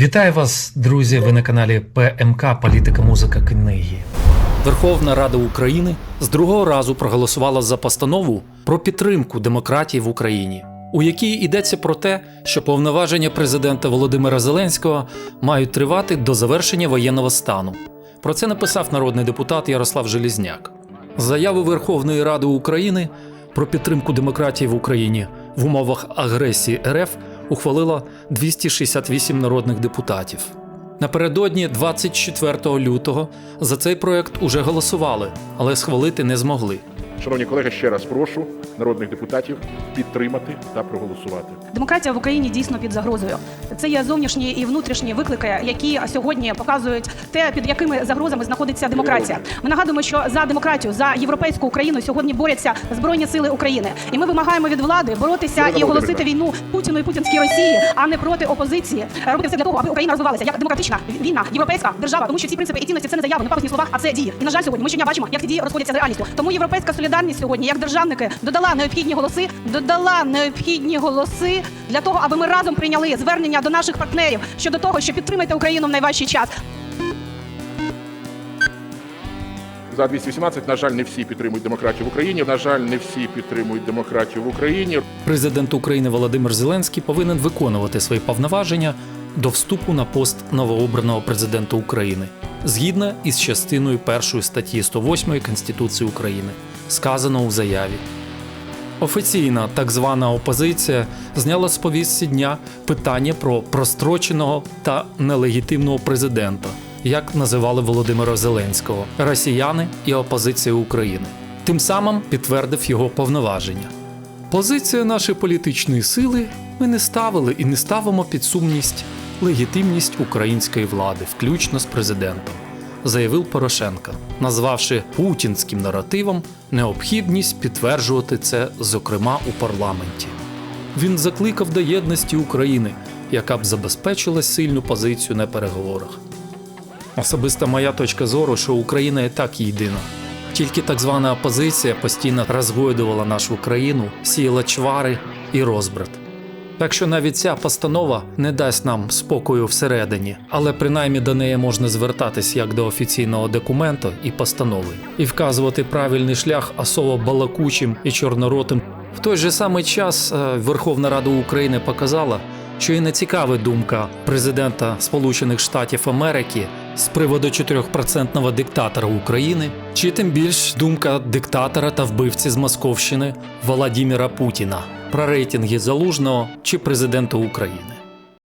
Вітаю вас, друзі! Ви на каналі ПМК Політика, музика, книги. Верховна Рада України з другого разу проголосувала за постанову про підтримку демократії в Україні, у якій йдеться про те, що повноваження президента Володимира Зеленського мають тривати до завершення воєнного стану. Про це написав народний депутат Ярослав Желізняк. Заяву Верховної Ради України про підтримку демократії в Україні в умовах агресії РФ ухвалило 268 народних депутатів. Напередодні 24 лютого за цей проект уже голосували, але схвалити не змогли. Шановні колеги, ще раз прошу народних депутатів підтримати та проголосувати. Демократія в Україні дійсно під загрозою. Це є зовнішні і внутрішні виклики, які сьогодні показують те, під якими загрозами знаходиться демократія. Ми нагадуємо, що за демократію, за європейську Україну сьогодні борються збройні сили України, і ми вимагаємо від влади боротися і оголосити війну Путіну і путінській Росії, а не проти опозиції. Робити все для того, аби Україна розвивалася як демократична вільна європейська держава, тому що ці принципи і цінності це не заяви, не пафосні слова, а це дії. І на жаль, сьогодні ми щодня бачимо, як ці дії розходяться з реальністю. Тому європейська солідарність сьогодні, як державники, додала необхідні голоси, додала необхідні голоси для того, аби ми разом прийняли звернення до наших партнерів щодо того, що підтримайте Україну в найважчий час. За 218, на жаль, не всі підтримують демократію в Україні. На жаль, не всі підтримують демократію в Україні. Президент України Володимир Зеленський повинен виконувати свої повноваження до вступу на пост новообраного президента України згідно із частиною 1 статті 108 Конституції України, сказано у заяві. Офіційна так звана опозиція зняла з повістки дня питання про простроченого та нелегітимного президента, як називали Володимира Зеленського, росіяни і опозиція України. Тим самим підтвердив його повноваження. Позиція нашої політичної сили ми не ставили і не ставимо під сумність легітимність української влади, включно з президентом, заявив Порошенко, назвавши путінським наративом необхідність підтверджувати це, зокрема у парламенті. Він закликав до єдності України, яка б забезпечила сильну позицію на переговорах. Особиста моя точка зору, що Україна і так єдина. Тільки так звана опозиція постійно розгойдувала нашу країну, сіяла чвари і розбрат. Так що навіть ця постанова не дасть нам спокою всередині, але принаймні до неї можна звертатись як до офіційного документу і постанови, і вказувати правильний шлях особо балакучим і чорноротим. В той же самий час е, Верховна Рада України показала, що і не цікава думка президента Сполучених Штатів Америки з приводу 4% диктатора України, чи тим більш думка диктатора та вбивці з Московщини Володимира Путіна про рейтинги залужного чи президента України.